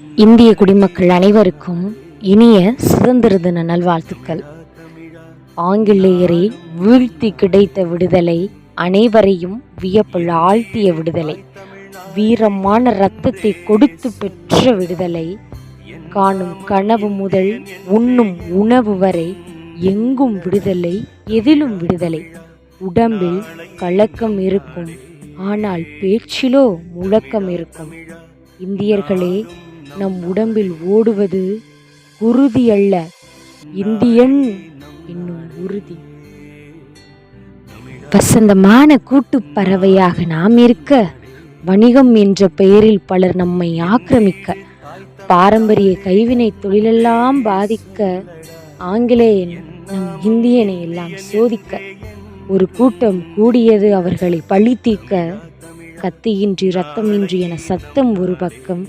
இந்திய குடிமக்கள் அனைவருக்கும் இனிய சுதந்திர தின நல்வாழ்த்துக்கள். ஆங்கிலேயரை வீழ்த்தி கிடைத்த விடுதலை அனைவரையும் வியப்பில் ஆழ்த்திய விடுதலை. வீரமான ரத்தத்தை கொடுத்து பெற்ற விடுதலை. காணும் கனவு முதல் உண்ணும் உணவு வரை எங்கும் விடுதலை எதிலும் விடுதலை. உடம்பில் கலக்கம் இருக்கும் ஆனால் பேச்சிலோ முழக்கம் இருக்கும். இந்தியர்களே நம் உடம்பில் ஓடுவது உறுதி அல்ல இந்தியன் என்னும் உறுதி. வசந்தமான கூட்டு பறவையாக நாம் இருக்க வணிகம் என்ற பெயரில் பலர் நம்மை ஆக்கிரமிக்க பாரம்பரிய கைவினை தொழிலெல்லாம் பாதிக்க ஆங்கிலேயன் நம் இந்தியனை எல்லாம் சோதிக்க ஒரு கூட்டம் கூடியது அவர்களை பழி தீர்க்க கத்தியின்றி ரத்தமின்றி என சத்தம் ஒரு பக்கம்